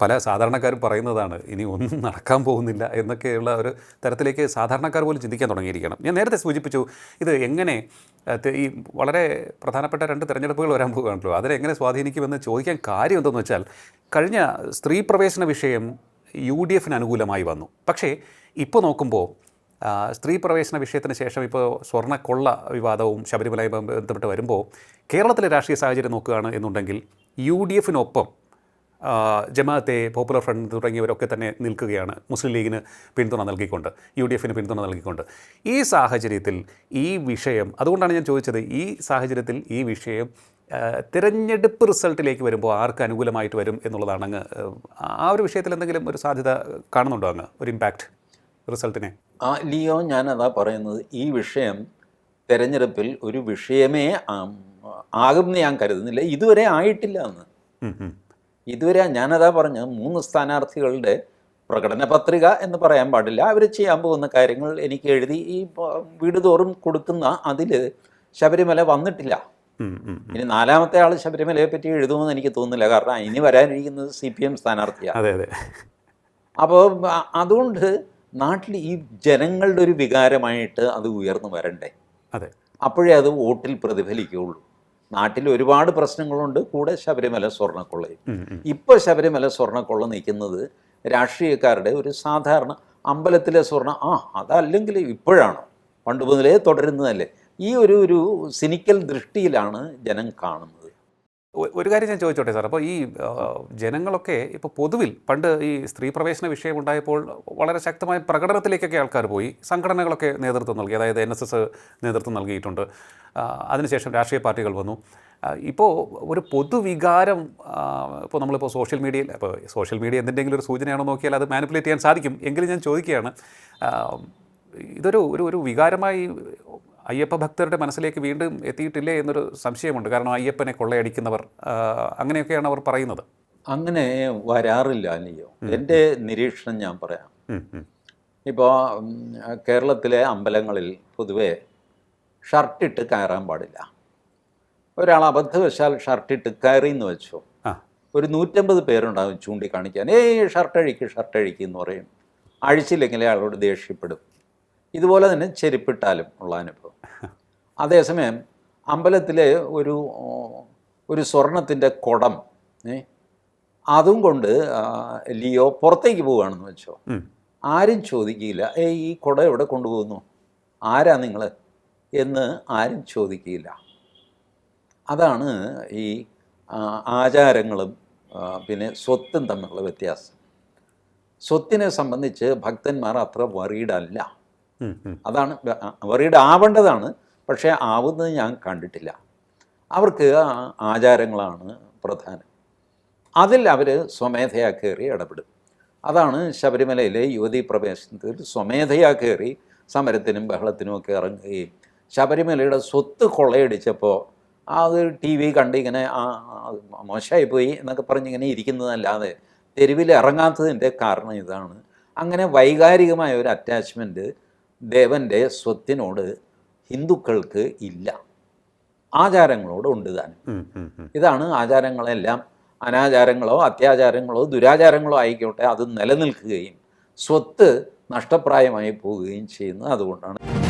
പല സാധാരണക്കാരും പറയുന്നതാണ് ഇനി ഒന്നും നടക്കാൻ പോകുന്നില്ല എന്നൊക്കെയുള്ള ഒരു തരത്തിലേക്ക് സാധാരണക്കാർ പോലും ചിന്തിക്കാൻ തുടങ്ങിയിരിക്കണം. ഞാൻ നേരത്തെ സൂചിപ്പിച്ചു ഇത് എങ്ങനെ ഈ വളരെ പ്രധാനപ്പെട്ട രണ്ട് തെരഞ്ഞെടുപ്പുകൾ വരാൻ പോകുകയാണല്ലോ അതിനെ എങ്ങനെ സ്വാധീനിക്കുമെന്ന് ചോദിക്കാൻ കാര്യം എന്തെന്ന് വെച്ചാൽ കഴിഞ്ഞ സ്ത്രീ പ്രവേശന വിഷയം യു ഡി എഫിന് അനുകൂലമായി വന്നു. പക്ഷേ ഇപ്പോൾ നോക്കുമ്പോൾ സ്ത്രീ പ്രവേശന വിഷയത്തിന് ശേഷം ഇപ്പോൾ സ്വർണക്കൊള്ള വിവാദവും ശബരിമലയുമായി ബന്ധപ്പെട്ട് വരുമ്പോൾ കേരളത്തിലെ രാഷ്ട്രീയ സാഹചര്യം നോക്കുകയാണ് എന്നുണ്ടെങ്കിൽ യു ഡി എഫിനൊപ്പം ജമാഅത്തെ പോപ്പുലർ ഫ്രണ്ട് തുടങ്ങിയവരൊക്കെ തന്നെ നിൽക്കുകയാണ്. മുസ്ലിം ലീഗിന് പിന്തുണ നൽകിക്കൊണ്ട് യു ഡി എഫിന് പിന്തുണ നൽകിക്കൊണ്ട്. ഈ സാഹചര്യത്തിൽ ഈ വിഷയം അതുകൊണ്ടാണ് ഞാൻ ചോദിച്ചത് ഈ സാഹചര്യത്തിൽ ഈ വിഷയം തിരഞ്ഞെടുപ്പ് റിസൾട്ടിലേക്ക് വരുമ്പോൾ ആർക്ക് അനുകൂലമായിട്ട് വരും എന്നുള്ളതാണ് അങ്ങ് ആ ഒരു വിഷയത്തിൽ എന്തെങ്കിലും ഒരു സാധ്യത കാണുന്നുണ്ടോ അങ്ങ് ഒരു ഇമ്പാക്റ്റ് റിസൾട്ടിനെ? ആ ലിയോ ഞാനതാ പറയുന്നത് ഈ വിഷയം തിരഞ്ഞെടുപ്പിൽ ഒരു വിഷയമേ ആകും ആകുമെന്ന് ഞാൻ കരുതുന്നില്ല. ഇതുവരെ ആയിട്ടില്ല എന്ന്. ഇതുവരെ ഞാനതാ പറഞ്ഞ മൂന്ന് സ്ഥാനാർത്ഥികളുടെ പ്രകടന പത്രിക എന്ന് പറയാൻ പാടില്ല. അവർ ചെയ്യാൻ പോകുന്ന കാര്യങ്ങൾ എനിക്ക് എഴുതി ഈ വീട് തോറും കൊടുക്കുന്ന അതിൽ ശബരിമല വന്നിട്ടില്ല. ഇനി നാലാമത്തെ ആൾ ശബരിമലയെ പറ്റി എഴുതുമെന്ന് എനിക്ക് തോന്നുന്നില്ല. കാരണം ഇനി വരാനിരിക്കുന്നത് സി പി എം സ്ഥാനാർത്ഥിയാണ് അതെ. അതെ അപ്പോൾ അതുകൊണ്ട് നാട്ടിൽ ഈ ജനങ്ങളുടെ ഒരു വികാരമായിട്ട് അത് ഉയർന്നു വരണ്ടേ? അതെ. അപ്പോഴേ അത് വോട്ടിൽ പ്രതിഫലിക്കുകയുള്ളൂ. നാട്ടിൽ ഒരുപാട് പ്രശ്നങ്ങളുണ്ട്. കൂടെ ശബരിമല സ്വർണക്കൊള്ളയും. ഇപ്പോൾ ശബരിമല സ്വർണക്കൊള്ള നിൽക്കുന്നത് രാഷ്ട്രീയക്കാരുടെ ഒരു സാധാരണ അമ്പലത്തിലെ സ്വർണ. ആ അതല്ലെങ്കിൽ ഇപ്പോഴാണ്? പണ്ട് മുതലേ തുടരുന്നതല്ലേ? ഈ ഒരു ഒരു സിനിക്കൽ ദൃഷ്ടിയിലാണ് ജനം കാണുന്നത്. ഒരു കാര്യം ഞാൻ ചോദിച്ചോട്ടെ സാർ. അപ്പോൾ ഈ ജനങ്ങളൊക്കെ ഇപ്പോൾ പൊതുവിൽ പണ്ട് ഈ സ്ത്രീ പ്രവേശന വിഷയം ഉണ്ടായപ്പോൾ വളരെ ശക്തമായ പ്രകടനത്തിലേക്കൊക്കെ ആൾക്കാർ പോയി സംഘടനകളൊക്കെ നേതൃത്വം നൽകി. അതായത് എൻ എസ് എസ് നേതൃത്വം നൽകിയിട്ടുണ്ട്. അതിനുശേഷം രാഷ്ട്രീയ പാർട്ടികൾ വന്നു. ഇപ്പോൾ ഒരു പൊതുവികാരം ഇപ്പോൾ നമ്മളിപ്പോൾ സോഷ്യൽ മീഡിയയിൽ ഇപ്പോൾ സോഷ്യൽ മീഡിയ എന്തിന്റെങ്കിലും ഒരു സൂചനയാണോ നോക്കിയാൽ അത് മാനിപ്പുലേറ്റ് ചെയ്യാൻ സാധിക്കും. എങ്കിലും ഞാൻ ചോദിക്കുകയാണ് ഇതൊരു ഒരു ഒരു വികാരമായി അയ്യപ്പ ഭക്തരുടെ മനസ്സിലേക്ക് വീണ്ടും എത്തിയിട്ടില്ലേ എന്നൊരു സംശയമുണ്ട്. കാരണം അയ്യപ്പനെ കൊള്ളയടിക്കുന്നവർ അങ്ങനെയൊക്കെയാണ് അവർ പറയുന്നത്. അങ്ങനെ വരാറില്ല അല്ലയോ എന്റെ നിരീക്ഷണം ഞാൻ പറയാം. ഇപ്പോൾ കേരളത്തിലെ അമ്പലങ്ങളിൽ പൊതുവെ ഷർട്ടിട്ട് കയറാൻ പാടില്ല. ഒരാൾ അബദ്ധവശാൽ ഷർട്ടിട്ട് കയറി എന്ന് വെച്ചോ. ഒരു നൂറ്റമ്പത് പേരുണ്ടാകും ചൂണ്ടിക്കാണിക്കാൻ. ഏയ് ഷർട്ട് അഴിക്ക് ഷർട്ട് അഴിക്ക് എന്ന് പറയും. അഴിച്ചില്ലെങ്കിൽ അയാളോട് ദേഷ്യപ്പെടും. ഇതുപോലെ തന്നെ ചെരുപ്പിട്ടാലും ഉള്ള അനുഭവം. അതേസമയം അമ്പലത്തിലെ ഒരു ഒരു സ്വർണത്തിന്റെ കുടം ഏ അതും കൊണ്ട് ലിയോ പുറത്തേക്ക് പോവുകയാണെന്ന് വെച്ചോ. ആരും ചോദിക്കില്ല ഏ ഈ കുട എവിടെ കൊണ്ടുപോകുന്നു? ആരാ നിങ്ങൾ എന്ന് ആരും ചോദിക്കില്ല അതാണ് ഈ ആചാരങ്ങളും പിന്നെ സ്വത്തും തമ്മിലുള്ള വ്യത്യാസം. സ്വത്തിനെ സംബന്ധിച്ച് ഭക്തന്മാർ അത്ര വറീഡല്ല. അതാണ് അവരുടെ ആവേണ്ടതാണ് പക്ഷേ ആവുന്നത് ഞാൻ കണ്ടിട്ടില്ല. അവർക്ക് ആചാരങ്ങളാണ് പ്രധാനം. അതിൽ അവർ സ്വമേധയാ കയറി ഇടപെടും. അതാണ് ശബരിമലയിലെ യുവതി പ്രവേശനത്തിൽ സ്വമേധയാ കയറി സമരത്തിനും ബഹളത്തിനും ഒക്കെ ഇറങ്ങുകയും ശബരിമലയുടെ സ്വത്ത് കൊള്ളയടിച്ചപ്പോൾ അത് ടി വി കണ്ടിങ്ങനെ ആ അത് മോശമായിപ്പോയി എന്നൊക്കെ പറഞ്ഞിങ്ങനെ ഇരിക്കുന്നതല്ലാതെ തെരുവിൽ ഇറങ്ങാത്തതിന്റെ കാരണം ഇതാണ്. അങ്ങനെ വൈകാരികമായ ഒരു അറ്റാച്ച്മെന്റ് ദേവന്റെ സ്വത്തിനോട് ഹിന്ദുക്കൾക്ക് ഇല്ല. ആചാരങ്ങളോട് ഉണ്ട് ഉം. ഇതാണ് ആചാരങ്ങളെല്ലാം. അനാചാരങ്ങളോ അത്യാചാരങ്ങളോ ദുരാചാരങ്ങളോ ആയിക്കോട്ടെ അത് നിലനിൽക്കുകയും സ്വത്ത് നഷ്ടപ്രായമായി പോവുകയും ചെയ്യുന്നത് അതുകൊണ്ടാണ്.